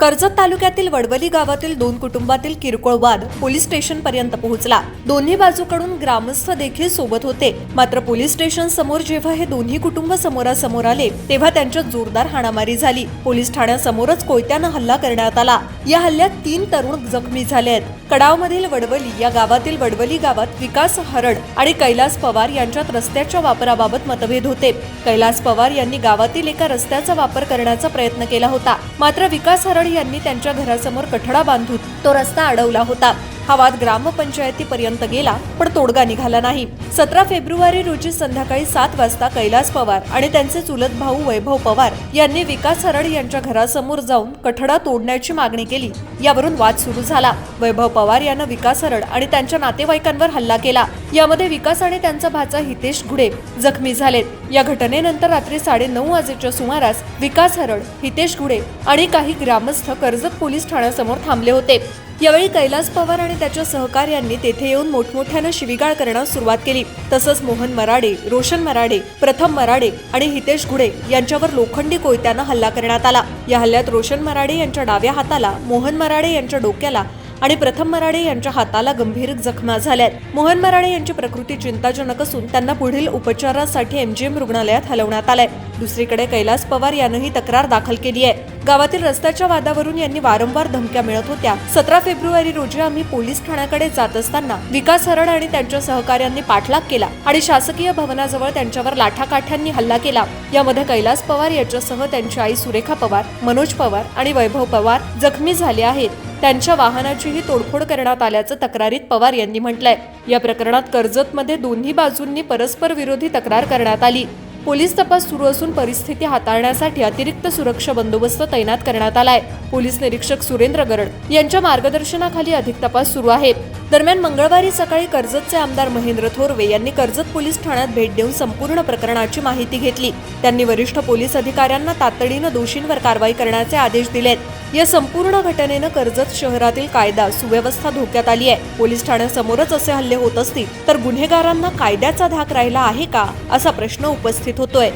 कर्जत तालुक्यातील वडवली गावातील दोन कुटुंबातील किरकोळ वाद पोलीस स्टेशन पर्यंत पोहोचला. दोन्ही बाजूकडून ग्रामस्थ देखील सोबत होते. मात्र पोलीस स्टेशन समोर जेव्हा हे दोन्ही कुटुंब समोरासमोर आले तेव्हा त्यांच्यात जोरदार हाणामारी झाली. पोलीस ठाण्यासमोरच कोयत्यानं हल्ला करण्यात आला. या हल्ल्यात तीन तरुण जखमी झाले आहेत. कडावमधील वडवली या गावातील वडवली गावात विकास हरड आणि कैलास पवार यांच्यात रस्त्याच्या वापराबाबत मतभेद होते. कैलास पवार यांनी गावातील एका रस्त्याचा वापर करण्याचा प्रयत्न केला होता. मात्र विकास हरड यांनी त्यांच्या घरासमोर कठडा बांधून तो रस्ता अडवला होता. हा वाद ग्रामपंचायतीपर्यंत गेला पण तोडगा निघाला नाही. सतरा फेब्रुवारी रोजी संध्याकाळी सात वाजता कैलास पवार आणि त्यांचे चुलत भाऊ वैभव पवार यांनी विकास हरड यांच्या घरासमोर जाऊन कठडा तोडण्याची मागणी केली. यावरून वाद सुरू झाला. वैभव पवार यानं विकास हरड आणि त्यांच्या नातेवाईकांवर हल्ला केला. यामध्ये विकास आणि त्यांचा भाचा हितेश घुडे जखमी झालेत. या घटनेनंतर रात्री साडे नऊ वाजेच्या सुमारास विकास हरड हितेश घुडे आणि काही ग्रामस्थ कर्जत पोलीस ठाण्यासमोर थांबले होते. यावेळी कैलास पवार आणि त्याच्या सहकार्यांनी तेथे येऊन मोठमोठ्यानं शिवीगाळ करण्यास सुरुवात केली. तसंच मोहन मराडे रोशन मराडे प्रथम मराडे आणि हितेश घुडे यांच्यावर लोखंडी कोयत्यानं हल्ला करण्यात आला. या हल्ल्यात रोशन मराडे यांच्या डाव्या हाताला मोहन मराडे यांच्या डोक्याला आणि प्रथम मराडे यांच्या हाताला गंभीर जखमा झाल्यात. मोहन मराडे यांची प्रकृती चिंताजनक असून त्यांना पुढील उपचारासाठी एमजीएम रुग्णालयात हलवण्यात आलंय. दुसरीकडे कैलास पवार यानंही तक्रार दाखल केली आहे. गावातील रस्त्याच्या वादावरून यांनी वारंवार धमक्या मिळत होत्या. सतरा फेब्रुवारी रोजी आम्ही पोलीस ठाण्याकडे जात असताना विकास हरड आणि त्यांच्या सहकार्यांनी पाठलाग केला आणि शासकीय भवनाजवळ त्यांच्यावर लाठाकाठ्यांनी हल्ला केला. यामध्ये कैलास पवार याच्यासह त्यांची आई सुरेखा पवार मनोज पवार आणि वैभव पवार जखमी झाले आहेत. त्यांच्या वाहनाचीही तोडफोड करण्यात आल्याचं तक्रारीत पवार यांनी म्हटलंय. या प्रकरणात कर्जतमध्ये दोन्ही बाजूंनी परस्पर विरोधी तक्रार करण्यात आली. पोलीस तपास सुरू असून परिस्थिती हाताळण्यासाठी अतिरिक्त सुरक्षा बंदोबस्त तैनात करण्यात आलाय. पोलीस निरीक्षक सुरेंद्र गरड यांच्या मार्गदर्शनाखाली अधिक तपास सुरू आहे. दरम्यान मंगळवारी सकाळी कर्जतचे आमदार महेंद्र थोरवे यांनी कर्जत पोलीस ठाण्यात भेट देऊन संपूर्ण प्रकरणाची माहिती घेतली. त्यांनी वरिष्ठ पोलीस अधिकाऱ्यांना तातडीनं दोषींवर कारवाई करण्याचे आदेश दिलेत. या संपूर्ण घटनेनं कर्जत शहरातील कायदा सुव्यवस्था धोक्यात आली आहे. पोलीस ठाण्यासमोरच असे हल्ले होत असतील तर गुन्हेगारांना कायद्याचा धाक राहिला आहे का असा प्रश्न उपस्थित होतोय.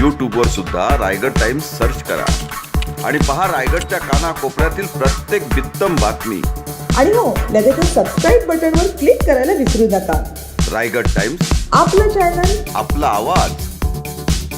यूट्यूबवर सुद्धा रायगड टाइम्स सर्च करा आणि पहा रायगडच्या कानाकोपऱ्यातील प्रत्येक बित्तम बातमी. आणि हो लगेचच सबस्क्राईब बटनवर क्लिक करायला विसरू नका. रायगड टाइम्स. आपलं चॅनल आपला आवाज.